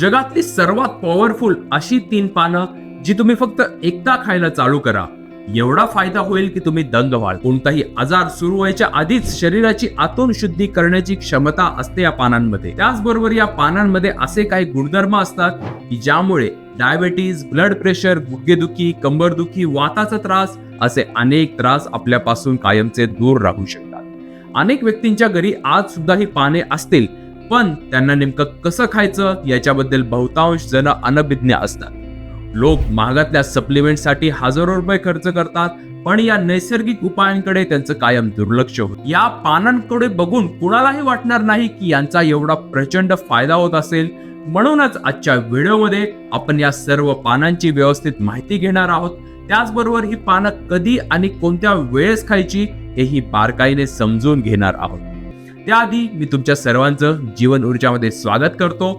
जगातली सर्वात पॉवरफुल अशी तीन पानं जी तुम्ही फक्त एकदा खायला चालू करा. एवढा फायदा होईल की तुम्ही दंग व्हाल कोणताही आजार सुरू व्हायच्या आधीच शरीराची आतून शुद्धी करण्याची क्षमता असते या पानांमध्ये. त्याचबरोबर या पानांमध्ये असे काही गुणधर्म असतात की ज्यामुळे डायबेटीज ब्लड प्रेशर गुडघेदुखी कंबरदुखी वाताचा त्रास असे अनेक त्रास आपल्यापासून कायमचे दूर राहू शकतात. अनेक व्यक्तींच्या घरी आज सुद्धा ही पाने असतील पण त्यांना नेमकं कसं खायचं याच्याबद्दल बहुतांश जण अनभिज्ञ असतात. लोक महागातल्या सप्लिमेंटसाठी हजारो रुपये खर्च करतात पण या नैसर्गिक उपायांकडे त्यांचं कायम दुर्लक्ष होत. या पानांकडे बघून कुणालाही वाटणार नाही की यांचा एवढा प्रचंड फायदा होत असेल. म्हणूनच आजच्या व्हिडिओमध्ये आपण या सर्व पानांची व्यवस्थित माहिती घेणार आहोत. त्याचबरोबर ही पानं कधी आणि कोणत्या वेळेस खायची हेही बारकाईने समजून घेणार आहोत. त्याआधी मी तुमच्या सर्वांचं जीवन ऊर्जामध्ये स्वागत करतो.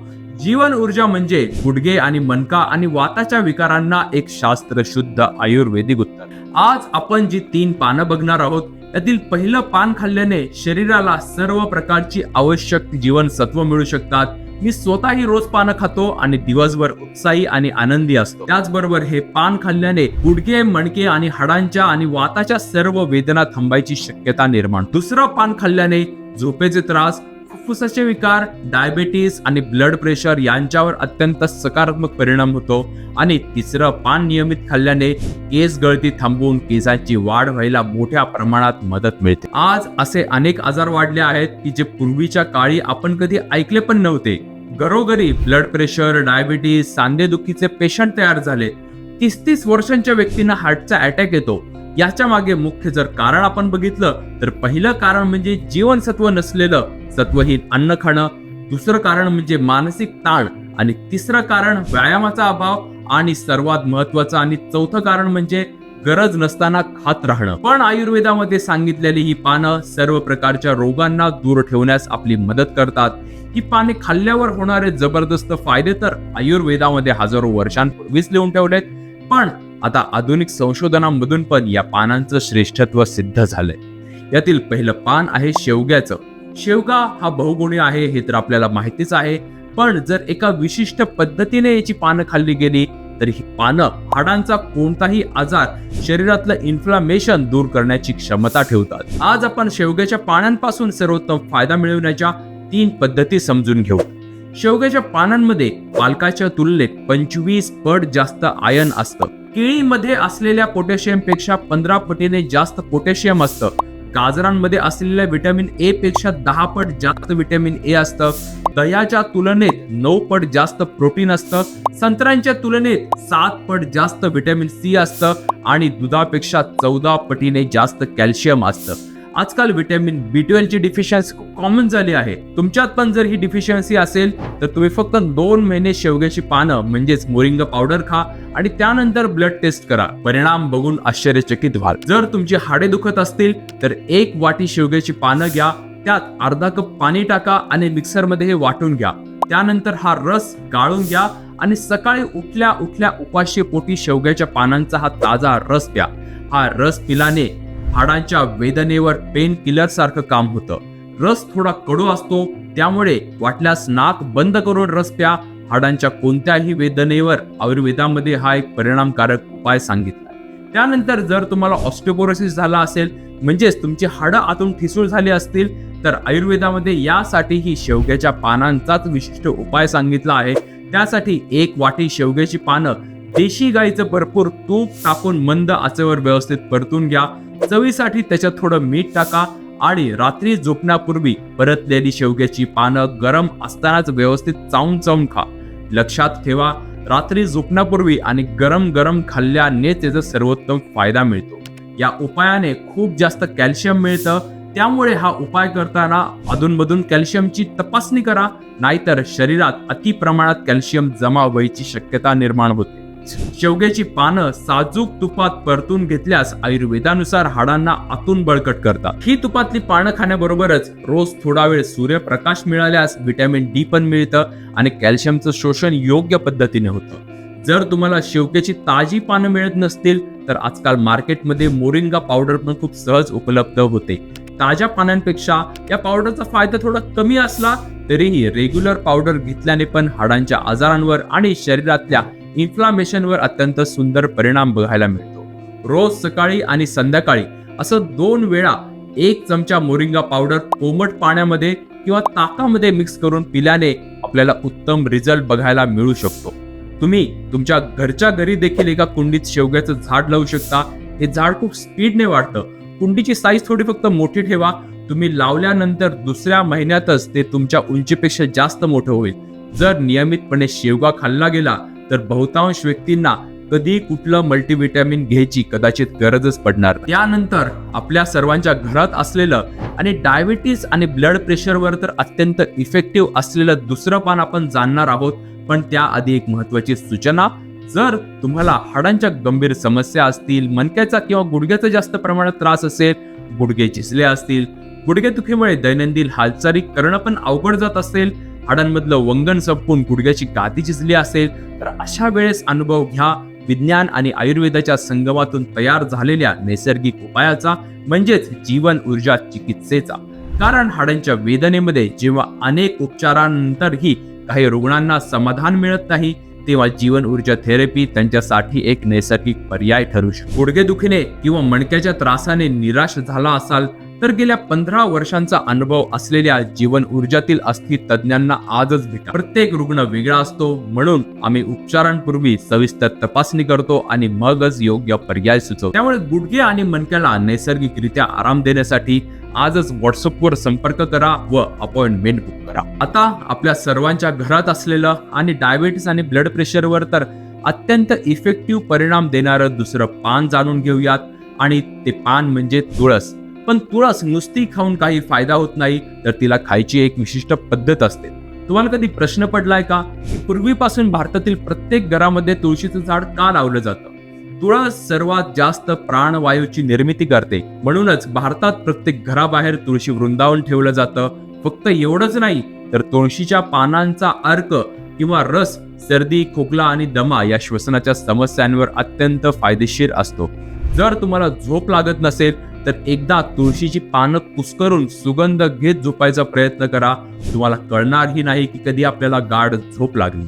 जीवन ऊर्जा म्हणजे गुडघे आणि मनका आणि वाताच्या विकारांना एक शास्त्र शुद्ध आयुर्वेदिक उत्तर. आज आपण जी तीन पानं बघणार आहोत त्यातील पहिलं पान खाल्ल्याने शरीराला सर्व प्रकारची आवश्यक जीवनसत्व मिळू शकतात. मी स्वतःही रोज पानं खातो आणि दिवसभर उत्साही आणि आनंदी असतो. त्याचबरोबर हे पान खाल्ल्याने गुडघे मणके आणि हाडांच्या आणि वाताच्या सर्व वेदना थांबायची शक्यता निर्माण दुसरं पान खाल्ल्याने झोपेचे त्रास फुफ्फुसाचे विकार डायबेटीस आणि ब्लड प्रेशर यांच्यावर अत्यंत सकारात्मक परिणाम होतो. आणि तिसरं पान नियमित खाल्ल्याने केस गळती थांबवून केसांची वाढ व्हायला मोठ्या प्रमाणात मदत मिळते. आज असे अनेक आजार वाढले आहेत की जे पूर्वीच्या काळी आपण कधी ऐकले पण नव्हते. घरोघरी ब्लड प्रेशर डायबिटीस सांधेदुखीचे पेशंट तयार झाले. तीस तीस वर्षांच्या व्यक्तींना हार्टचा अटॅक येतो. याच्या मागे मुख्य जर कारण आपण बघितलं तर पहिलं कारण म्हणजे जीवनसत्व नसलेलं सत्वहीन अन्न खाणं. दुसरं कारण म्हणजे मानसिक ताण. आणि तिसरं कारण व्यायामाचा अभाव आणि सर्वात महत्वाचं आणि चौथं कारण म्हणजे गरज नसताना खात राहणं. पण आयुर्वेदामध्ये सांगितलेली ही पानं सर्व प्रकारच्या रोगांना दूर ठेवण्यास आपली मदत करतात. ही पाने खाल्ल्यावर होणारे जबरदस्त फायदे तर आयुर्वेदामध्ये हजारो वर्षांपूर्वीच लिहून ठेवलेत. पण आता आधुनिक संशोधनामधून पण या पानांचं श्रेष्ठत्व सिद्ध झालंय. यातील पहिलं पान आहे शेवग्याचं. शेवगा हा बहुगुणी आहे हे तर आपल्याला माहितीच आहे. पण जर एका विशिष्ट पद्धतीने याची पानं खाल्ली गेली तर ही पानं हाडांचा कोणताही आजार शरीरातलं इन्फ्लामेशन दूर करण्याची क्षमता ठेवतात. आज आपण शेवग्याच्या पानांपासून सर्वोत्तम फायदा मिळवण्याच्या तीन पद्धती समजून घेऊ. शेवग्याच्या पानांमध्ये पालकाच्या तुलनेत पंचवीस पट जास्त आयन असतं. केळीमध्ये असलेल्या पोटॅशियमपेक्षा पंधरा पटीने जास्त पोटॅशियम असतं. गाजरांमध्ये असलेल्या विटॅमिन ए पेक्षा दहा पट जास्त विटॅमिन ए असतं. दह्याच्या तुलनेत नऊ पट जास्त प्रोटीन असतं. संत्र्यांच्या तुलनेत सात पट जास्त विटॅमिन सी असतं आणि दुधापेक्षा चौदा पटीने जास्त कॅल्शियम असतं. आजकाल व्हिटॅमिन बी ट्वेल्वची डिफिशियन्सी खूप कॉमन झाली आहे. तुमच्यात पण जर ही डिफिशियन्सी असेल तर तुम्ही फक्त दोन महिने शेवग्याची पानं म्हणजेच मोरिंगा पावडर खा आणि त्यानंतर ब्लड टेस्ट करा. परिणाम बघून आश्चर्यचकित व्हाल. जर तुमची हाडे दुखत असतील तर एक वाटी शेवग्याची पानं घ्या त्यात अर्धा कप पाणी टाका आणि मिक्सरमध्ये हे वाटून घ्या. त्यानंतर हा रस गाळून घ्या आणि सकाळी उठल्या उठल्या उपाशी पोटी शेवग्याच्या पानांचा हा ताजा रस प्या. हा रस पिल्याने हाडांच्या वेदनेवर पेन किलर सारखं काम होतं. रस थोडा कडू असतो त्यामुळे वाटल्यास नाक बंद करून रस प्या. हाडांच्या कोणत्याही वेदनेवर आयुर्वेदामध्ये हा एक परिणामकारक उपाय सांगितला त्यानंतर जर तुम्हाला ऑस्टिओपोरोसिस झाला असेल म्हणजेच तुमची हाडं आतून ठिसूळ झाली असतील तर आयुर्वेदामध्ये यासाठीही शेवग्याच्या पानांचाच विशिष्ट उपाय सांगितला आहे. त्यासाठी एक वाटी शेवग्याची पानं देशी गाईचं भरपूर तूप टाकून मंद आचेवर व्यवस्थित परतून घ्या. चवीसाठी त्याच्यात थोडं मीठ टाका आणि रात्री झोपण्यापूर्वी परतलेली शेवग्याची पानं गरम असतानाच व्यवस्थित चावून चावून खा. लक्षात ठेवा रात्री झोपण्यापूर्वी आणि गरम गरम खाल्ल्याने त्याचा सर्वोत्तम फायदा मिळतो. या उपायाने खूप जास्त कॅल्शियम मिळतं. त्यामुळे हा उपाय करताना अधूनमधून कॅल्शियमची तपासणी करा नाहीतर शरीरात अति प्रमाणात कॅल्शियम जमा व्हायची शक्यता निर्माण होते. शेवग्याची पानं साजूक तुपात परतून घेतल्यास आयुर्वेदानुसार हाडांना आतून बळकट करतात. ही तुपातली पानं खाण्याबरोबरच रोज थोडा वेळ सूर्यप्रकाश मिळाल्यास व्हिटॅमिन डी पण मिळतं आणि कॅल्शियमचं शोषण योग्य पद्धतीने होतं. जर तुम्हाला शेवग्याची ताजी पानं मिळत नसतील तर आजकाल मार्केटमध्ये मोरिंगा पावडर पण खूप सहज उपलब्ध होते. ताज्या पानांपेक्षा या पावडरचा फायदा थोडा कमी असला तरीही रेग्युलर पावडर घेतल्याने पण हाडांच्या आजारांवर आणि शरीरातल्या इन्फ्लामेशनवर अत्यंत सुंदर परिणाम बघायला मिळतो. रोज सकाळी आणि संध्याकाळी असं दोन वेळा एक चमचा मोरिंगा पावडर कोमट पाण्यामध्ये किंवा ताकामध्ये मिक्स करून पिल्याने आपल्याला उत्तम रिझल्ट बघायला मिळू शकतो. तुम्ही तुमच्या घरच्या घरी देखील एका कुंडीत शेवग्याचं झाड लावू शकता. हे झाड खूप स्पीडने वाढतं. कुंडीची साईज थोडी फक्त मोठी ठेवा. तुम्ही लावल्यानंतर दुसऱ्या महिन्यातच ते तुमच्या उंचीपेक्षा जास्त मोठं होईल. जर नियमितपणे शेवगा खाल्ला गेला तर बहुतांश व्यक्तींना कधी कुठलं मल्टीव्हिटॅमिन घ्यायची कदाचित गरजच पडणार त्यानंतर आपल्या सर्वांच्या घरात असलेलं आणि डायबिटीस आणि ब्लड प्रेशरवर तर अत्यंत इफेक्टिव्ह असलेलं दुसरं पान आपण जाणणार आहोत पण त्याआधी एक महत्वाची सूचना जर तुम्हाला हाडांच्या गंभीर समस्या असतील मणक्याचा किंवा गुडघ्याचा जास्त प्रमाणात त्रास असेल गुडघे चिसले असतील गुडघेदुखीमुळे दैनंदिन हालचाली करणं पण अवघड जात असेल हाडांमधलं वंगण संपून गुडघ्याची गादी चिजली असेल तर अशा वेळेस अनुभव घ्या. विज्ञान आणि आयुर्वेदाच्या संगमातून तयार झालेल्या नैसर्गिक उपायाचा म्हणजेच जीवन ऊर्जा चिकित्सेचा. कारण हाडांच्या वेदनेमध्ये जेव्हा अनेक उपचारांनंतरही काही रुग्णांना समाधान मिळत नाही तेव्हा जीवन ऊर्जा थेरपी त्यांच्यासाठी एक नैसर्गिक पर्याय ठरू शकतो. गुडघेदुखीने किंवा मणक्याच्या त्रासाने निराश झाला असाल तर गेल्या पंधरा वर्षांचा अनुभव असलेल्या जीवन ऊर्जातील अस्थि तज्ञांना आजच भेटा. प्रत्येक रुग्ण वेगळा असतो म्हणून आम्ही उपचारांपूर्वी सविस्तर तपासणी करतो आणि मगच योग्य पर्याय सुचवतो. त्यामुळे गुडघे आणि मणक्याला नैसर्गिकरित्या आराम देण्यासाठी आजच व्हॉट्सअपवर संपर्क करा व अपॉइंटमेंट बुक करा. आता आपल्या सर्वांच्या घरात असलेलं आणि डायबिटीस आणि ब्लड प्रेशरवर तर अत्यंत इफेक्टिव्ह परिणाम देणारं दुसरं पान जाणून घेऊयात. आणि ते पान म्हणजे तुळस. पण तुळस नुसती खाऊन काही फायदा होत नाही तर तिला खायची एक विशिष्ट पद्धत असते. तुम्हाला कधी प्रश्न पडलाय का? पूर्वीपासून भारतातील प्रत्येक घरामध्ये तुळशीचं झाड का लावलं जातं? तुळस सर्वात जास्त प्राणवायूची निर्मिती करते. म्हणूनच भारतात प्रत्येक घराबाहेर तुळशी वृंदावन ठेवलं जातं. फक्त एवढंच नाही तर तुळशीच्या पानांचा अर्क किंवा रस सर्दी खोकला आणि दमा या श्वसनाच्या समस्यांवर अत्यंत फायदेशीर असतो. जर तुम्हाला झोप लागत नसेल तर एकदा तुळशीची पानं कुस्करून सुगंध घेत झोपायचा प्रयत्न करा. तुम्हाला कळणारही नाही की कधी आपल्याला गाढ झोप लागली.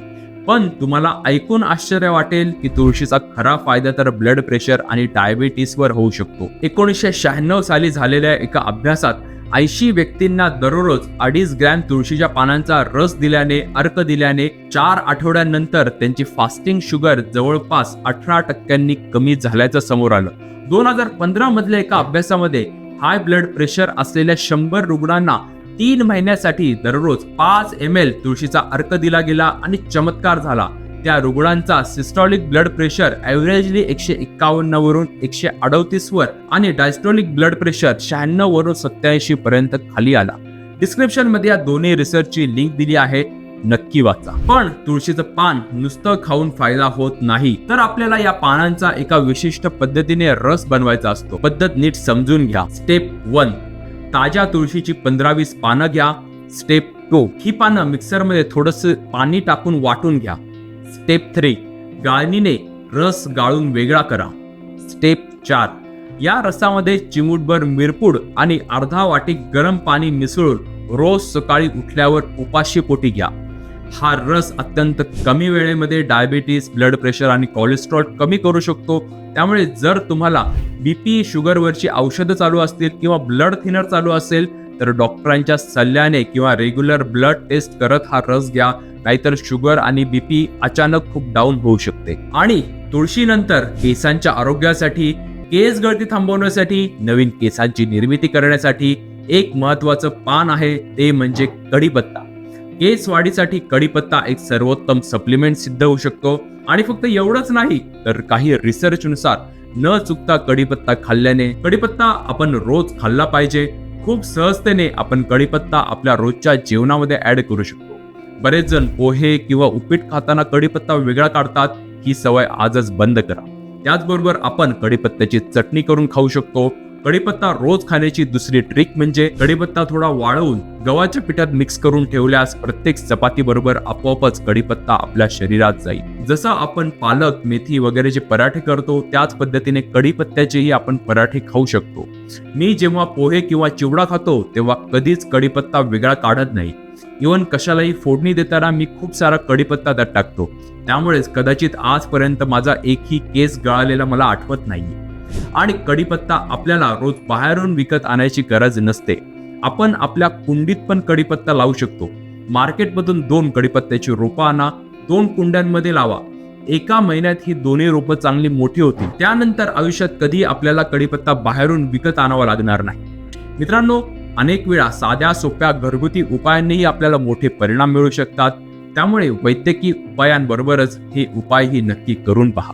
पण तुम्हाला ऐकून आश्चर्य वाटेल की तुळशीचा खरा फायदा तर ब्लड प्रेशर आणि डायबिटीसवर होऊ शकतो. एकोणीसशे शहाण्णव साली झालेल्या एका अभ्यासात ऐंशी व्यक्तींना दररोज अडीच ग्रॅम तुळशीच्या पानांचा रस दिल्याने अर्क दिल्याने चार आठवड्यानंतर त्यांची फास्टिंग शुगर जवळपास अठरा टक्क्यांनी कमी झाल्याचं समोर आलं. दोन हजार पंधरा मधल्या एका अभ्यासामध्ये हाय ब्लड प्रेशर असलेल्या शंभर रुग्णांना तीन महिन्यासाठी दररोज पाच एम एल तुळशीचा अर्क दिला गेला आणि चमत्कार झाला. त्या रुग्णांचा सिस्टॉलिक ब्लड प्रेशर ॲव्हरेजली एकशे एक्कावन्न वरून एकशे अडतीस वर आणि डायस्टॉलिक ब्लड प्रेशर शहाण्णव वरून सत्याऐंशी पर्यंत खाली आला. डिस्क्रिप्शनमध्ये या दोन्ही रिसर्चची लिंक दिली आहे. नक्की वाचा. पण तुळशीचं पान नुसतं खाऊन फायदा होत नाही. तर आपल्याला या पानांचा एका विशिष्ट पद्धतीने रस बनवायचा असतो. पद्धत नीट समजून घ्या. स्टेप वन ताज्या तुळशीची पंधरा वीस पानं घ्या. स्टेप टू ही पानं मिक्सरमध्ये थोडस पाणी टाकून वाटून घ्या. स्टेप थ्री गाळणीने रस गाळून वेगळा करा. स्टेप चार या रसामध्ये चिमूटभर मिरपूड आणि अर्धा वाटी गरम पाणी मिसळून रोज सकाळी उठल्यावर उपाशी पोटी घ्या. हा रस अत्यंत कमी वेळेमध्ये डायबिटीस ब्लड प्रेशर आणि कोलेस्ट्रॉल कमी करू शकतो. त्यामुळे जर तुम्हाला बी पी शुगरवरची औषधं चालू असतील किंवा ब्लड थिनर चालू असेल तर डॉक्टरांच्या सल्ल्याने किंवा रेग्युलर ब्लड टेस्ट करत हा रस घ्या नाहीतर शुगर आणि बीपी अचानक खूप डाऊन होऊ शकते. आणि तुळशीनंतर केसांच्या आरोग्यासाठी केस गळती थांबवण्यासाठी नवीन केसांची निर्मिती करण्यासाठी एक महत्वाचं पान आहे ते म्हणजे कढीपत्ता. केस वाढीसाठी कढीपत्ता एक सर्वोत्तम सप्लिमेंट सिद्ध होऊ शकतो. आणि फक्त एवढंच नाही तर काही रिसर्च नुसार न चुकता कढीपत्ता खाल्ल्याने कढीपत्ता आपण रोज खाल्ला पाहिजे. खूप सहजतेने आपण कढीपत्ता आपल्या रोजच्या जेवणामध्ये ऍड करू शकतो. बरेच जण पोहे किंवा उपीट खाताना कढीपत्ता वेगळा काढतात ही सवय आजच बंद करा. त्याचबरोबर आपण कढीपत्त्याची चटणी करून खाऊ शकतो. कढीपत्ता रोज खाण्याची दुसरी ट्रिक म्हणजे कढीपत्ता थोडा वाळवून गव्हाच्या पिठात मिक्स करून ठेवल्यास प्रत्येक चपाती बरोबर आपोआपच कढीपत्ता आपल्या शरीरात जाईल. जसं आपण पालक मेथी वगैरेचे पराठे करतो त्याच पद्धतीने कढीपत्त्याचेही आपण पराठे खाऊ शकतो. मी जेव्हा पोहे किंवा चिवडा खातो तेव्हा कधीच कढीपत्ता वेगळा काढत नाही. इवन कशालाही फोडणी देताना मी खूप सारा कढीपत्ता त्यात टाकतो. त्यामुळेच कदाचित आजपर्यंत माझा एकही केस गळालेला मला आठवत नाही आणि कढीपत्ता आपल्याला रोज बाहेरून विकत आणायची गरज नसते. आपण आपल्या कुंडीत पण कढीपत्ता लावू शकतो. मार्केटमधून दोन कढीपत्त्याची रोपं आणा दोन कुंड्यांमध्ये लावा. एका महिन्यात ही दोन्ही रोपं चांगली मोठी होती त्यानंतर आयुष्यात कधी आपल्याला कढीपत्ता बाहेरून विकत आणावा लागणार नाही. मित्रांनो अनेक वेळा साध्या सोप्या घरगुती उपायांनीही आपल्याला मोठे परिणाम मिळू शकतात. त्यामुळे वैद्यकीय उपायांबरोबरच हे उपायही नक्की करून पहा.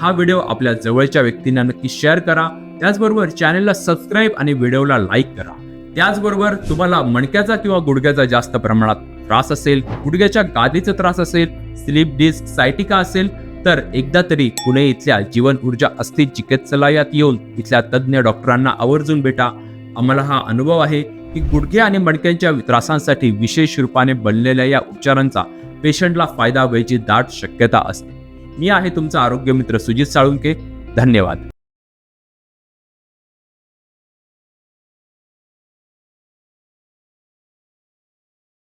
हा व्हिडिओ आपल्या जवळच्या व्यक्तींना नक्की शेअर करा. त्याचबरोबर चॅनलला सबस्क्राईब आणि व्हिडिओला लाईक करा. त्याचबरोबर तुम्हाला मणक्याचा किंवा गुडघ्याचा जास्त प्रमाणात त्रास असेल गुडघ्याच्या गादीचा त्रास असेल स्लीप डिस्क सायटिका असेल तर एकदा तरी पुणे इथल्या जीवन ऊर्जा अस्थि चिकित्सालयात येऊन इथल्या तज्ज्ञ डॉक्टरांना आवर्जून भेटा. आम्हाला हा अनुभव आहे की गुडघे आणि मणक्यांच्या त्रासांसाठी विशेष रूपाने बनलेल्या या उपचारांचा पेशंटला फायदा व्हायची दाट शक्यता असते. मी आहे तुमचा आरोग्य मित्र सुजित साळुंके. धन्यवाद.